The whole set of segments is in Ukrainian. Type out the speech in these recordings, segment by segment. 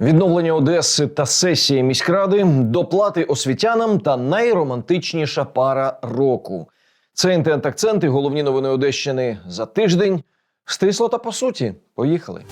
Відновлення Одеси та сесії міськради, доплати освітянам та найромантичніша пара року. Це інтент акценти, головні новини Одещини за тиждень. Стисло та по суті. Поїхали.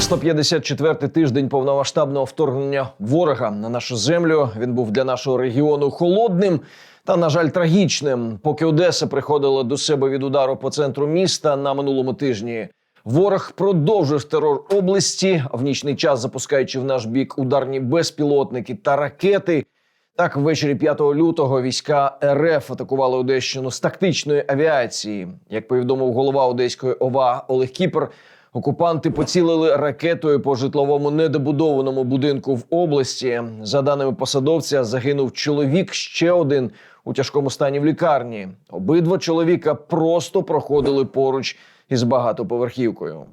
154-й тиждень повномасштабного вторгнення ворога на нашу землю. Він був для нашого регіону холодним та, на жаль, трагічним. Поки Одеса приходила до себе від удару по центру міста на минулому тижні. Ворог продовжив терор області, в нічний час запускаючи в наш бік ударні безпілотники та ракети. Так, ввечері 5 лютого війська РФ атакували Одещину з тактичної авіації. Як повідомив голова Одеської ОВА Олег Кіпер, окупанти поцілили ракетою по житловому недобудованому будинку в області. За даними посадовця, загинув чоловік ще один у тяжкому стані в лікарні. Обидва чоловіка просто проходили поруч із багатоповерхівкою.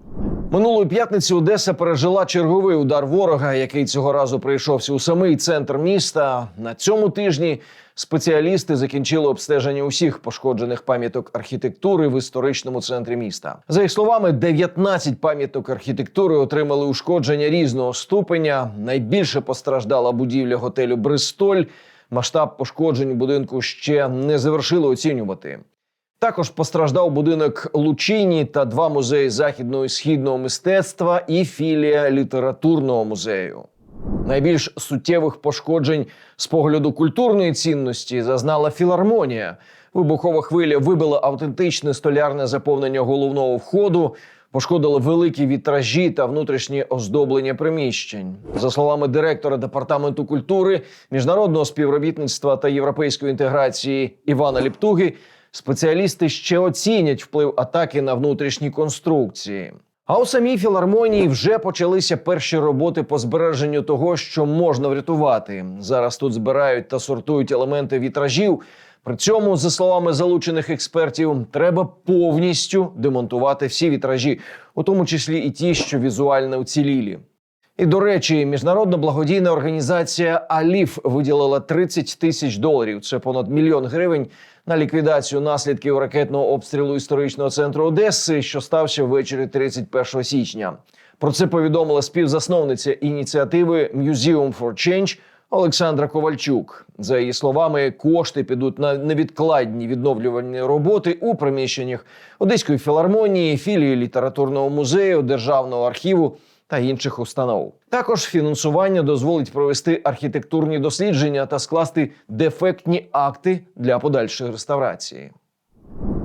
Минулої п'ятниці Одеса пережила черговий удар ворога, який цього разу прийшовся у самий центр міста. На цьому тижні спеціалісти закінчили обстеження усіх пошкоджених пам'яток архітектури в історичному центрі міста. За їх словами, 19 пам'яток архітектури отримали ушкодження різного ступеня. Найбільше постраждала будівля готелю Бристоль. Масштаб пошкоджень будинку ще не завершили оцінювати. Також постраждав будинок Лучині та два музеї західного і східного мистецтва і філія літературного музею. Найбільш суттєвих пошкоджень з погляду культурної цінності зазнала філармонія. Вибухова хвиля вибила автентичне столярне заповнення головного входу, пошкодили великі вітражі та внутрішнє оздоблення приміщень. За словами директора департаменту культури, міжнародного співробітництва та європейської інтеграції Івана Ліптуги, спеціалісти ще оцінять вплив атаки на внутрішні конструкції. А у самій філармонії вже почалися перші роботи по збереженню того, що можна врятувати. Зараз тут збирають та сортують елементи вітражів. При цьому, за словами залучених експертів, треба повністю демонтувати всі вітражі, у тому числі і ті, що візуально уцілілі. І до речі, міжнародна благодійна організація Аліф виділила 30 тисяч доларів. Це понад мільйон гривень на ліквідацію наслідків ракетного обстрілу історичного центру Одеси, що стався ввечері 31 січня. Про це повідомила співзасновниця ініціативи Museum for Change Олександра Ковальчук. За її словами, кошти підуть на невідкладні відновлювальні роботи у приміщеннях Одеської філармонії, філії літературного музею, державного архіву та інших установ. Також фінансування дозволить провести архітектурні дослідження та скласти дефектні акти для подальшої реставрації.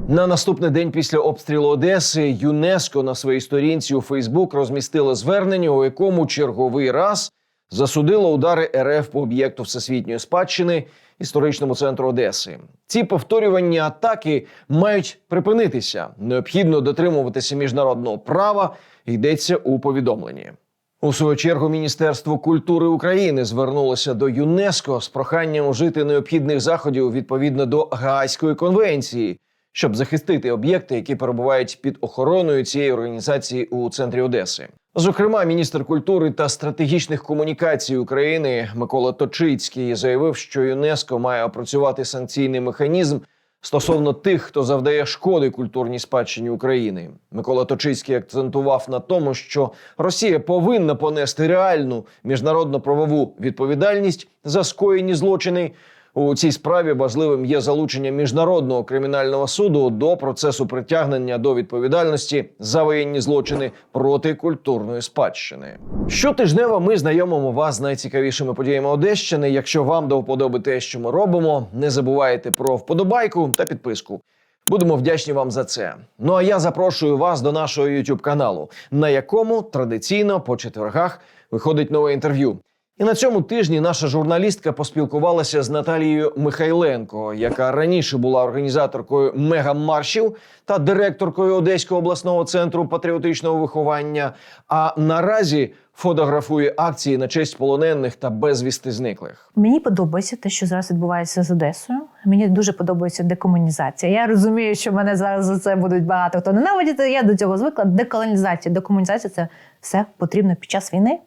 На наступний день після обстрілу Одеси ЮНЕСКО на своїй сторінці у Фейсбук розмістило звернення, у якому черговий раз засудило удари РФ по об'єкту всесвітньої спадщини історичному центру Одеси. Ці повторювані атаки мають припинитися. Необхідно дотримуватися міжнародного права. Йдеться у повідомленні. У свою чергу Міністерство культури України звернулося до ЮНЕСКО з проханням вжити необхідних заходів відповідно до Гаазької конвенції, щоб захистити об'єкти, які перебувають під охороною цієї організації у центрі Одеси. Зокрема, міністр культури та стратегічних комунікацій України Микола Точицький заявив, що ЮНЕСКО має опрацювати санкційний механізм стосовно тих, хто завдає шкоди культурній спадщині України. Микола Точицький акцентував на тому, що Росія повинна понести реальну міжнародно-правову відповідальність за скоєні злочини. У цій справі важливим є залучення міжнародного кримінального суду до процесу притягнення до відповідальності за воєнні злочини проти культурної спадщини. Щотижнево ми знайомимо вас з найцікавішими подіями Одещини. Якщо вам до вподоби те, що ми робимо, не забувайте про вподобайку та підписку. Будемо вдячні вам за це. Ну а я запрошую вас до нашого youtube каналу, на якому традиційно по четвергах виходить нове інтерв'ю. І на цьому тижні наша журналістка поспілкувалася з Наталією Михайленко, яка раніше була організаторкою мегамаршів та директоркою Одеського обласного центру патріотичного виховання. А наразі фотографує акції на честь полонених та безвісти зниклих. Мені подобається те, що зараз відбувається з Одесою. Мені дуже подобається декомунізація. Я розумію, що мене зараз за це будуть багато хто ненавидіти. Я до цього звикла. Деколонізація, декомунізація це все потрібно під час війни.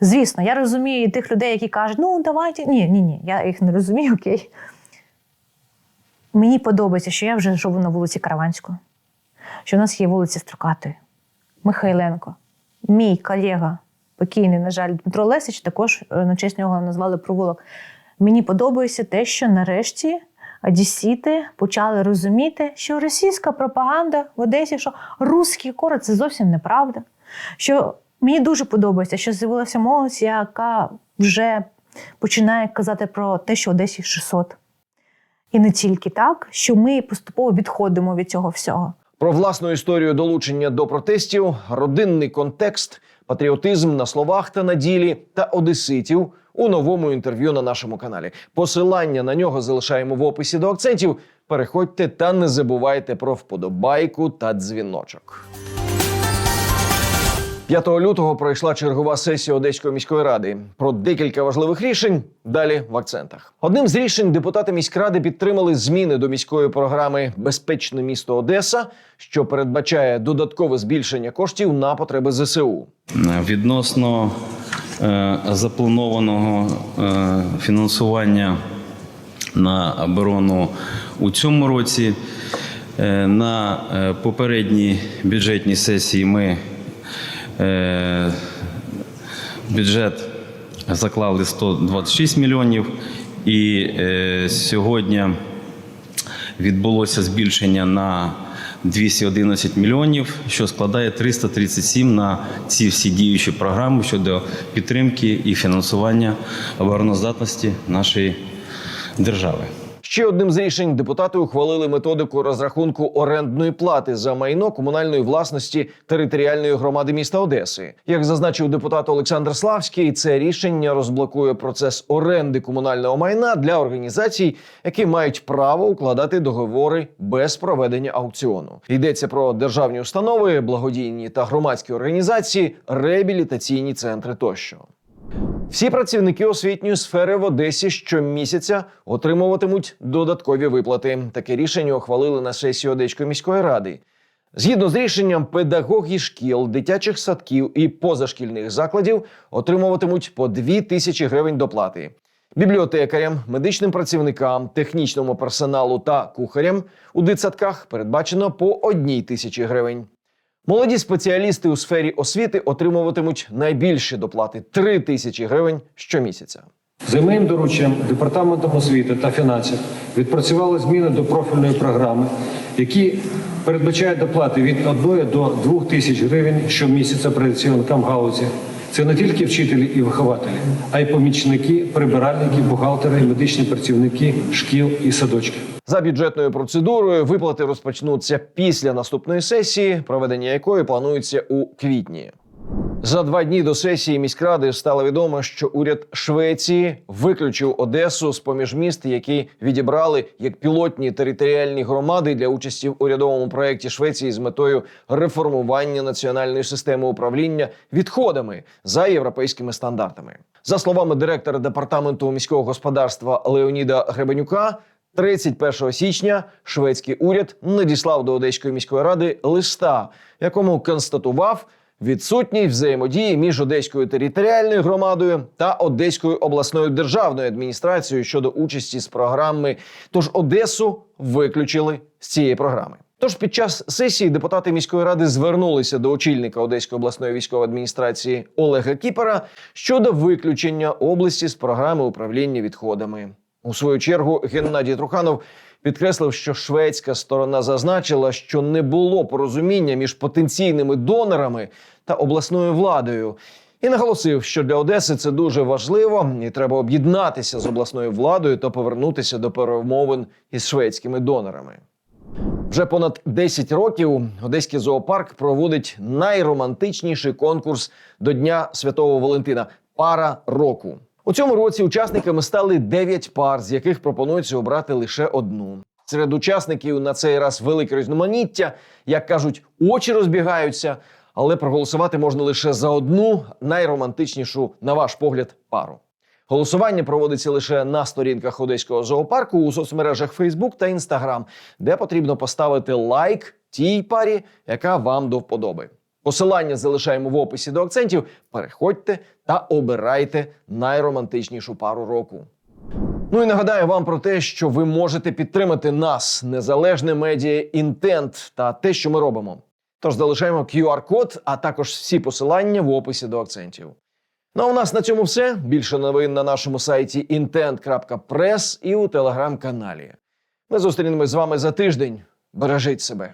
Звісно, я розумію тих людей, які кажуть, ну давайте. Ні, ні, ні, я їх не розумію, окей. Мені подобається, що я вже живу на вулиці Караванської, що в нас є вулиця Строкатої, Михайленко. мій колега, покійний, на жаль, Дмитро Лесич, також е, на честь нього назвали провулок. Мені подобається те, що нарешті одесіти почали розуміти, що російська пропаганда в Одесі, що русський корот це зовсім неправда. Що мені дуже подобається, що з'явилася молодь, яка вже починає казати про те, що Одесі 600. І не тільки так, що ми поступово відходимо від цього всього. Про власну історію долучення до протестів, родинний контекст, патріотизм на словах та на ділі та одеситів у новому інтерв'ю на нашому каналі. Посилання на нього залишаємо в описі до акцентів. Переходьте та не забувайте про вподобайку та дзвіночок. 5 лютого пройшла чергова сесія Одеської міської ради. Про декілька важливих рішень далі в акцентах. Одним з рішень депутати міськради підтримали зміни до міської програми Безпечне місто Одеса, що передбачає додаткове збільшення коштів на потреби ЗСУ. Відносно е, запланованого е, фінансування на оборону у цьому році, е, на е, попередній бюджетній сесії ми бюджет заклали 126 мільйонів, і е, сьогодні відбулося збільшення на 211 мільйонів, що складає 337 на ці всі діючі програми щодо підтримки і фінансування обороноздатності нашої держави. Ще одним з рішень депутати ухвалили методику розрахунку орендної плати за майно комунальної власності територіальної громади міста Одеси. Як зазначив депутат Олександр Славський, це рішення розблокує процес оренди комунального майна для організацій, які мають право укладати договори без проведення аукціону. Йдеться про державні установи, благодійні та громадські організації, реабілітаційні центри тощо. Всі працівники освітньої сфери в Одесі щомісяця отримуватимуть додаткові виплати. Таке рішення ухвалили на сесії Одеської міської ради. Згідно з рішенням, педагоги шкіл, дитячих садків і позашкільних закладів отримуватимуть по 2 тисячі гривень доплати. Бібліотекарям, медичним працівникам, технічному персоналу та кухарям у дитсадках передбачено по одній тисячі гривень. Молоді спеціалісти у сфері освіти отримуватимуть найбільші доплати 3 тисячі гривень щомісяця. За моїм дорученням департаментом освіти та фінансів відпрацювали зміни до профільної програми, які передбачають доплати від 1 до 2 тисяч гривень щомісяця працівникам галузі. Це не тільки вчителі і вихователі, а й помічники, прибиральники, бухгалтери, медичні працівники шкіл і садочків. За бюджетною процедурою виплати розпочнуться після наступної сесії, проведення якої планується у квітні. За два дні до сесії міськради стало відомо, що уряд Швеції виключив Одесу з поміж міст, які відібрали як пілотні територіальні громади для участі в урядовому проєкті Швеції з метою реформування національної системи управління відходами за європейськими стандартами. За словами директора департаменту міського господарства Леоніда Гребенюка. 31 січня шведський уряд надіслав до Одеської міської ради листа, якому констатував відсутність взаємодії між Одеською територіальною громадою та Одеською обласною державною адміністрацією щодо участі з програми. Тож Одесу виключили з цієї програми. Тож під час сесії депутати міської ради звернулися до очільника Одеської обласної військової адміністрації Олега Кіпера щодо виключення області з програми управління відходами. У свою чергу Геннадій Труханов підкреслив, що шведська сторона зазначила, що не було порозуміння між потенційними донорами та обласною владою. І наголосив, що для Одеси це дуже важливо, і треба об'єднатися з обласною владою та повернутися до перемовин із шведськими донорами. Вже понад 10 років Одеський зоопарк проводить найромантичніший конкурс до Дня Святого Валентина пара року. У цьому році учасниками стали 9 пар, з яких пропонується обрати лише одну. Серед учасників на цей раз велике різноманіття, як кажуть, очі розбігаються, але проголосувати можна лише за одну найромантичнішу, на ваш погляд, пару. Голосування проводиться лише на сторінках одеського зоопарку у соцмережах Facebook та Instagram, де потрібно поставити лайк тій парі, яка вам до вподоби. Посилання залишаємо в описі до акцентів. Переходьте та обирайте найромантичнішу пару року. Ну і нагадаю вам про те, що ви можете підтримати нас, незалежне медіа інтент та те, що ми робимо. Тож залишаємо QR-код, а також всі посилання в описі до акцентів. Ну а у нас на цьому все. Більше новин на нашому сайті intent.press і у телеграм-каналі. Ми зустрінемось з вами за тиждень. Бережіть себе.